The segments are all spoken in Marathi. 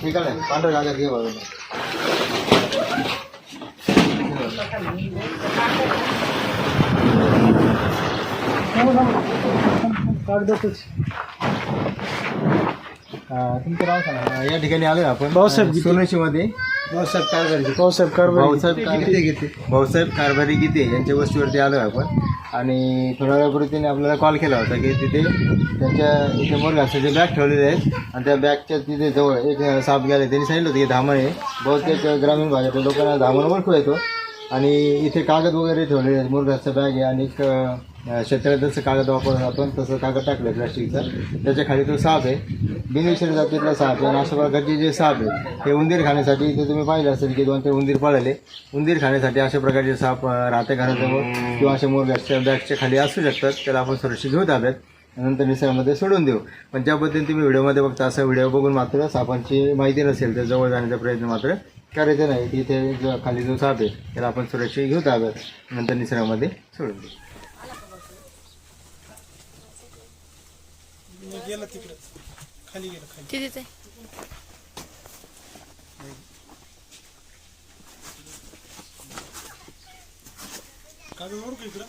ठीक आहे पांढरा गाजर घे तुमचं नाव सांगा. या ठिकाणी आलोय आपण. भाऊसाहेब. सोनशीमध्ये भाऊसाहेब कारभारी भाऊसाहेब कारभारी. भाऊसाहेब कारभारी. भाऊसाहेब कारभारी गीते यांच्या वस्तीवरती आलोय आपण. आणि थोड्या वेळापूर्वी त्यांनी आपल्याला कॉल केला होता की तिथे त्यांच्या इथे मोर घासाचे बॅग ठेवलेले आहेत. आणि त्या बॅगच्या तिथे जवळ एक साप गेले त्यांनी सांगितलं होतं की धामण आहे. बहुतेक ग्रामीण भागातल्या लोकांना धामण ओळखू येतो. आणि इथे कागद वगैरे ठेवले आहेत. बॅग आहे आणि एक जसं कागद वापरत आपण तसं कागद टाकलं प्लॅस्टिकचं. त्याच्याखाली तो साप आहे. बिनविषारी जातीतला साप आहे आणि अशा प्रकारचे जे साप आहे हे उंदीर खाण्यासाठी इथे तुम्ही पाहिलं असेल की दोन ते उंदीर पळाले. उंदीर खाण्यासाठी अशा प्रकारचे साप राहते घराजवळ किंवा अशा मोरगाच्या बॅगच्या खाली असू शकतात. त्याला आपण सुरक्षित घेऊ ताब्यात. नंतर निसर्गामध्ये सोडून देऊ. पण ज्या पद्धतीने तुम्ही व्हिडिओमध्ये बघता असा व्हिडिओ बघून मात्र सापांची माहिती नसेल तर जवळ जाण्याचा प्रयत्न मात्र करायचा नाही. तिथे जो खाली जो साप आहे त्याला आपण सुरक्षित घेऊ ताब्यात. नंतर निसर्गामध्ये सोडून देऊ. गेलं तिकडे. खाली गेलं खाली. तिथे कागद वरू का इकडं?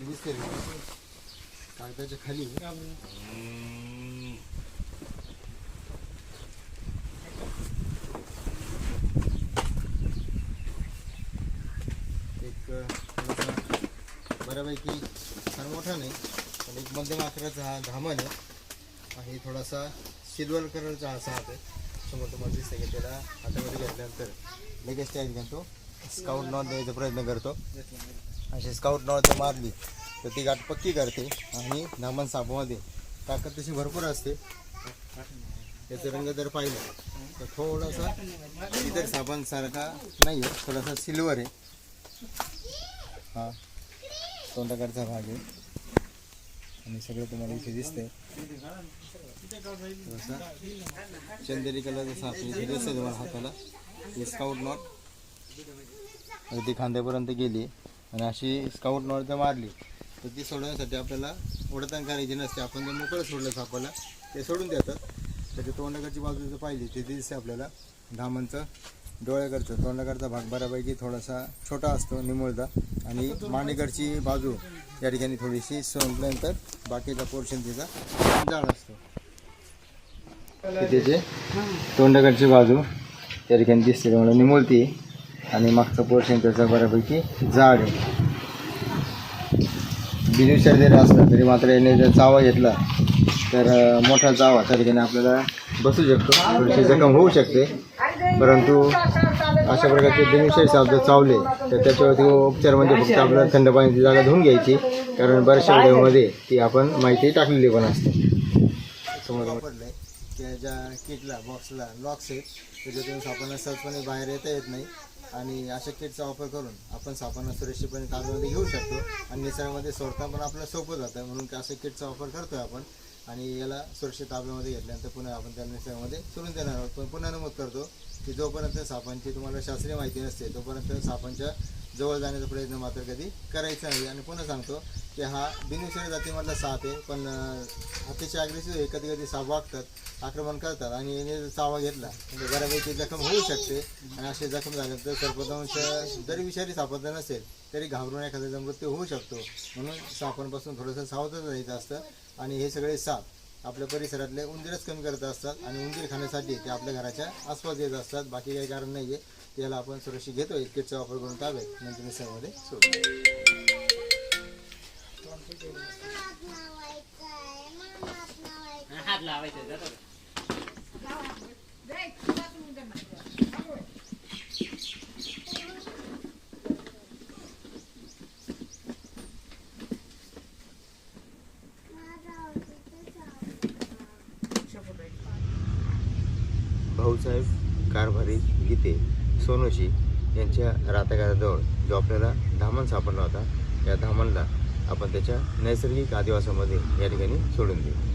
दिसते कागदाच्या खाली एक अ, थोडासा बऱ्यापैकी फार मोठा नाही पण एक मध्यम आकाराचा हा धामण आहे. हे थोडासा सिल्वर कलरचा हा साप आहे. समोर तुम्हाला दिसतं की त्याला हातामध्ये घेतल्यानंतर लगेच त्या तो स्काउट नॉन द्यायचा प्रयत्न करतो. अशी स्काउट जर मारली तर ती गाठ पक्की करते आणि धामण सापामध्ये ताकद तशी भरपूर असते. त्याचा रंग जर पाहिलं तर थोडासा इतर सापांसारखा नाही आहे थोडासा सिल्वर आहे. हा तोंडाकडचा भाग आहे. आणि सगळं तुम्हाला इथे दिसतंय. चंदेरी कलरचा साप आहे. इथे दिसतंय तुम्हाला हाताला. हे स्काउट नॉट. अगदी खांद्यापर्यंत गेली आणि अशी स्काउट नॉट जर मारली. तर ती सोडवण्यासाठी आपल्याला ओढताना करायची नसते. आपण जर मोकळं सोडलं सापाला ते सोडून देतात. त्याच्या तोंडाकडची बाजू जर पाहिली ते दिसते आपल्याला धामांचं डोळ्याकडचं. तोंडाकडचा भाग बऱ्यापैकी थोडासा छोटा असतो निमुळता. आणि मानेकडची बाजू या ठिकाणी थोडीशी सोडल्यानंतर बाकीचा पोर्शन तिचा जाड असतो. तिथे जे तोंडाकडची बाजू त्या ठिकाणी दिसते म्हणून निमुळती आणि मागचं पोर्शन त्याचं बऱ्यापैकी जाड आहे. बिनविषार जरी असलं तरी मात्र याने जर चावा घेतला तर मोठा चावा त्या ठिकाणी आपल्याला बसू शकतो. थोडीशी जखम होऊ शकते. परंतु अशा प्रकारचे बिनविषारी साप जर चावले तर त्याच्यावरती उपचार म्हणजे फक्त आपल्याला थंड पाण्याची जागा धुवून घ्यायची. कारण बऱ्याचशा व्हिडिओमध्ये ती आपण माहिती टाकलेली पण असते. समोर वापरलंय त्या ज्या किटला बॉक्सला लॉक्स आहेत त्याच्यातून सापांना सहजपणे बाहेर येता येत नाही. आणि अशा किटचा वापर करून आपण सापांना सुरक्षितपणे ताब्यामध्ये घेऊ शकतो. आणि निसर्गामध्ये सोडता पण आपलं सोपं जातं. म्हणून त्या अशा किटचा वापर करतोय आपण. आणि याला सुरक्षित ताब्यामध्ये घेतल्यानंतर पुन्हा आपण त्या निसर्गामध्ये सोडून देणार आहोत. पण पुन्हा नमूद करतो की जोपर्यंत सापांची तुम्हाला शास्त्रीय माहिती नसते तोपर्यंत सापांच्या जवळ जाण्याचा प्रयत्न मात्र कधी करायचा नाही. आणि पुन्हा सांगतो की हा बिनविषारी जातीमधला साप आहे पण अं, अतिशय अग्रेसिव्ह आहे. कधी कधी साप वागतात आक्रमण करतात आणि याने जर चावा घेतला. म्हणजे बऱ्यापैकी जखम होऊ शकते आणि असे जखम झाल्यानंतर सर्पदंश जरी विषारी सापडला नसेल तरी घाबरून एखाद्याचा मृत्यू होऊ शकतो. म्हणून सापांपासून थोडंसं सावधच राहायचं असतं. आणि हे सगळे साप आपल्या परिसरातले उंदीरच कमी करत असतात आणि उंदीर खाण्यासाठी ते आपल्या घराच्या आसपास येत असतात. बाकी काही कारण नाही आहे त्याला आपण सुरक्षित घेतो. किटचा वापर करून ताब्यात नंतर सोडतो भाऊसाहेब कारभारी गीते. सोनोशी यांच्या रातागाराजवळ जो आपल्याला धामण सापडला होता या धामणला आपण त्याच्या नैसर्गिक आदिवासामध्ये या ठिकाणी सोडून देऊ.